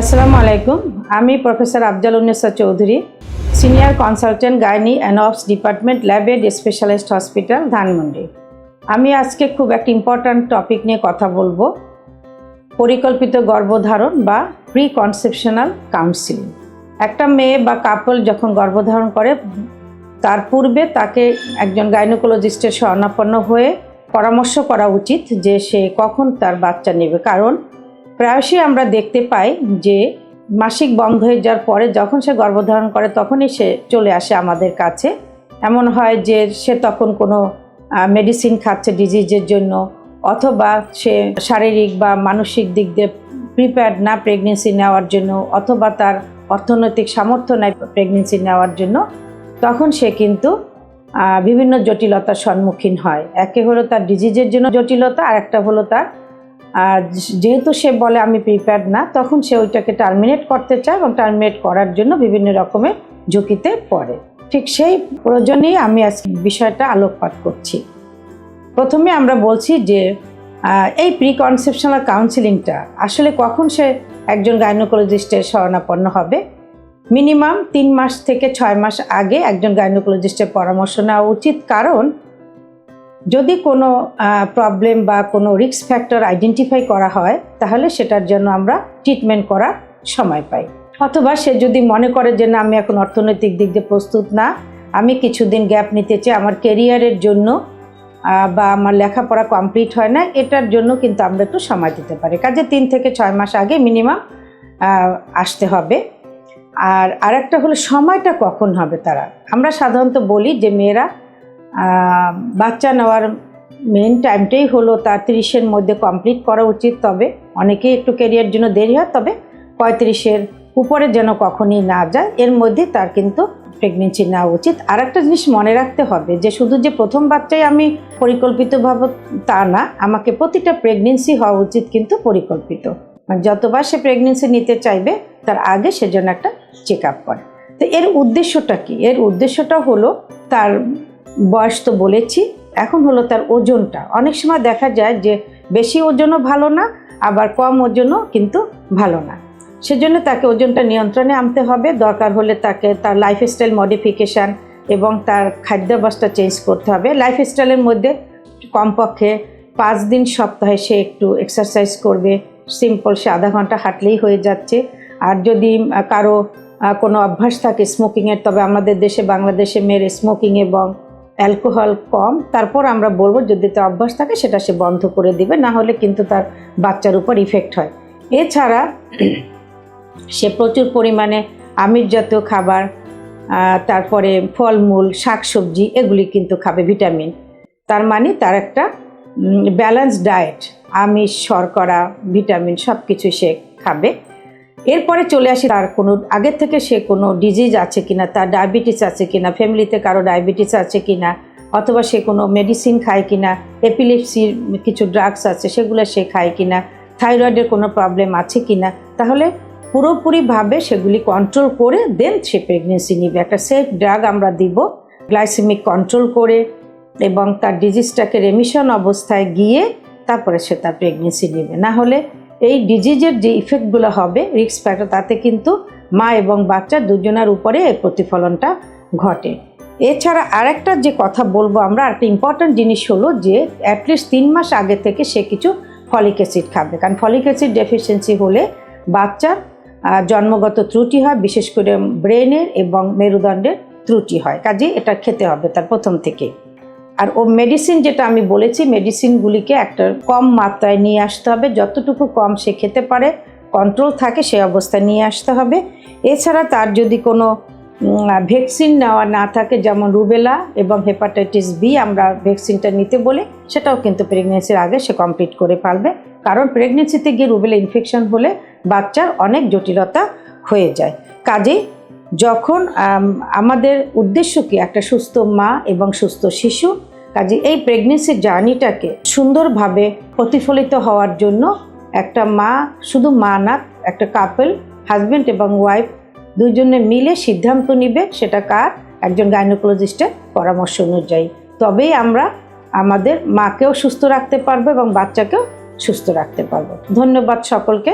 আসসালামু আলাইকুম। আমি professor Afzal Unnesa Chowdhury, senior consultant gynae and obs department Labaid specialist hospital Dhanmondi. আমি আজকে খুব একটা ইম্পর্ট্যান্ট টপিক নিয়ে কথা বলব, পরিকল্পিত গর্ভধারণ বা প্রি কনসেপশনাল কাউন্সিলিং একটা মেয়ে বা কাপল যখন গর্ভধারণ করে, তার পূর্বে তাকে একজন গাইনোকোলজিস্টের শরণাপন্ন হয়ে পরামর্শ করা উচিত যে সে কখন তার বাচ্চা নেবে। কারণ প্রায়শই আমরা দেখতে পাই যে মাসিক বন্ধ হয়ে যাওয়ার পরে যখন সে গর্ভধারণ করে, তখনই সে চলে আসে আমাদের কাছে। এমন হয় যে সে তখন কোনো মেডিসিন খাচ্ছে ডিজিজের জন্য, অথবা সে শারীরিক বা মানসিক দিক দিয়ে প্রিপেয়ার্ড না প্রেগনেন্সি নেওয়ার জন্য, অথবা তার অর্থনৈতিক সামর্থ্য নাই প্রেগনেন্সি নেওয়ার জন্য, তখন সে কিন্তু বিভিন্ন জটিলতার সম্মুখীন হয়। একে হলো তার ডিজিজের জন্য জটিলতা আর একটা হলো তার আর যেহেতু সে বলে আমি প্রিপেয়ার্ড না, তখন সে ওইটাকে টার্মিনেট করতে চায় এবং টার্মিনেট করার জন্য বিভিন্ন রকমের ঝুঁকিতে পড়ে। ঠিক সেই প্রয়োজনেই আমি আজকে বিষয়টা আলোকপাত করছি। প্রথমে আমরা বলছি যে এই প্রি কনসেপশনাল কাউন্সিলিংটা আসলে কখন সে একজন গাইনোকোলজিস্টের শরণাপন্ন হবে? মিনিমাম তিন মাস থেকে ছয় মাস আগে একজন গাইনোকোলজিস্টের পরামর্শ নেওয়া উচিত। কারণ যদি কোনো প্রবলেম বা কোনো রিস্ক ফ্যাক্টর আইডেন্টিফাই করা হয়, তাহলে সেটার জন্য আমরা ট্রিটমেন্ট করার সময় পাই। অথবা সে যদি মনে করে যে না, আমি এখন অর্থনৈতিক দিক দিয়ে প্রস্তুত না, আমি কিছুদিন গ্যাপ নিতে চাই, আমার কেরিয়ারের জন্য বা আমার লেখাপড়া কমপ্লিট হয় না, এটার জন্য কিন্তু আমরা একটু সময় দিতে পারি। কাজে তিন থেকে ছয় মাস আগে মিনিমাম আসতে হবে। আর আরেকটা হলো, সময়টা কখন হবে তারা? আমরা সাধারণত বলি যে, মেয়েরা বাচ্চা নেওয়ার মেন টাইমটাই হলো তার তিরিশের মধ্যে কমপ্লিট করা উচিত। তবে অনেকেই একটু ক্যারিয়ার জন্য দেরি হয়, তবে পঁয়ত্রিশের উপরে যেন কখনই না যায়, এর মধ্যে তার কিন্তু প্রেগনেন্সি নেওয়া উচিত। আর একটা জিনিস মনে রাখতে হবে যে, শুধু যে প্রথম বাচ্চাই আমি পরিকল্পিতভাবে তা না, আমাকে প্রতিটা প্রেগনেন্সি হওয়া উচিত কিন্তু পরিকল্পিত। মানে যতবার সে প্রেগনেন্সি নিতে চাইবে, তার আগে সেজন্য একটা চেক আপ করে। তো এর উদ্দেশ্যটা কি? এর উদ্দেশ্যটা হলো তার বয়স তো বলেছি, এখন হলো তার ওজনটা। অনেক সময় দেখা যায় যে বেশি ওজনও ভালো না, আবার কম ওজনও কিন্তু ভালো না। সেজন্য তাকে ওজনটা নিয়ন্ত্রণে আনতে হবে। দরকার হলে তাকে তার লাইফস্টাইল মডিফিকেশান এবং তার খাদ্যাভ্যাসটা চেঞ্জ করতে হবে। লাইফস্টাইলের মধ্যে কমপক্ষে পাঁচ দিন সপ্তাহে সে একটু এক্সারসাইজ করবে। সিম্পল সে আধা ঘণ্টা হাঁটলেই হয়ে যাচ্ছে। আর যদি কারও কোনো অভ্যাস থাকে স্মোকিংয়ের তবে আমাদের দেশে, বাংলাদেশে মেয়ের স্মোকিং এবং অ্যালকোহল কম, তারপর আমরা বলব যদি তার অভ্যাস থাকে সেটা সে বন্ধ করে দিবে, না হলে কিন্তু তার বাচ্চার উপর ইফেক্ট হয়। এছাড়া সে প্রচুর পরিমাণে আমিষ জাতীয় খাবার তারপরে ফলমূল, শাকসবজি, এগুলি কিন্তু খাবে, ভিটামিন। তার মানে তার একটা ব্যালেন্স ডায়েট আমিষ, শর্করা, ভিটামিন সব কিছু সে খাবে। এরপরে চলে আসি তার কোনো, আগের থেকে সে কোনো ডিজিজ আছে কিনা, তার ডায়াবেটিস আছে কিনা ফ্যামিলিতে কারও ডায়াবেটিস আছে কিনা, অথবা সে কোনো মেডিসিন খায় কিনা এপিলেপসির কিছু ড্রাগস আছে সেগুলো সে খায় কিনা থাইরয়েডের কোনো প্রবলেম আছে কিনা, তাহলে পুরোপুরিভাবে সেগুলি কন্ট্রোল করে দেন সে প্রেগনেন্সি নিবে। একটা সেফ ড্রাগ আমরা দিব গ্লাইসেমিক কন্ট্রোল করে এবং তার ডিজিজটাকে রেমিশন অবস্থায় গিয়ে তারপরে সে তার প্রেগনেন্সি নেবে। না হলে এই ডিজিজের যে ইফেক্টগুলো হবে রিক্স ফ্যাক্টর তাতে কিন্তু মা এবং বাচ্চা দুজনের উপরে এই প্রতিফলনটা ঘটে। এছাড়া আরেকটা যে কথা বলব আমরা একটা ইম্পর্ট্যান্ট জিনিস হলো যে অ্যাটলিস্ট তিন মাস আগে থেকে সে কিছু ফলিক অ্যাসিড খাবে। কারণ ফলিক অ্যাসিড ডেফিসিয়েন্সি হলে বাচ্চার জন্মগত ত্রুটি হয়, বিশেষ করে ব্রেনের এবং মেরুদণ্ডের ত্রুটি হয়। কাজে এটা খেতে হবে তার প্রথম থেকে আর ও মেডিসিন যেটা আমি বলেছি মেডিসিনগুলিকে একটা কম মাত্রায় নিয়ে আসতে হবে। যতটুকু কম সে খেতে পারে কন্ট্রোল থাকে, সে অবস্থায় নিয়ে আসতে হবে। এছাড়া তার যদি কোনো ভ্যাকসিন নেওয়া না থাকে, যেমন রুবেলা এবং হেপাটাইটিস বি আমরা ভ্যাকসিনটা নিতে বলে, সেটাও কিন্তু প্রেগনেন্সির আগে সে কমপ্লিট করে পারবে কারণ প্রেগনেন্সিতে গিয়ে রুবেলা ইনফেকশন হলে বাচ্চার অনেক জটিলতা হয়ে যায়। কাজে যখন আমাদের উদ্দেশ্য কি? একটা সুস্থ মা এবং সুস্থ শিশু কাজে এই প্রেগনেন্সি জার্নিটাকে সুন্দরভাবে প্রতিফলিত হওয়ার জন্য একটা মা, শুধু মা না, একটা কাপল হাজব্যান্ড এবং ওয়াইফ দুজনে মিলে সিদ্ধান্ত নিবে সেটা কার? একজন গাইনোকোলজিস্টের পরামর্শ অনুযায়ী। তবেই আমরা আমাদের মাকেও সুস্থ রাখতে পারব এবং বাচ্চাকেও সুস্থ রাখতে পারব। ধন্যবাদ সকলকে।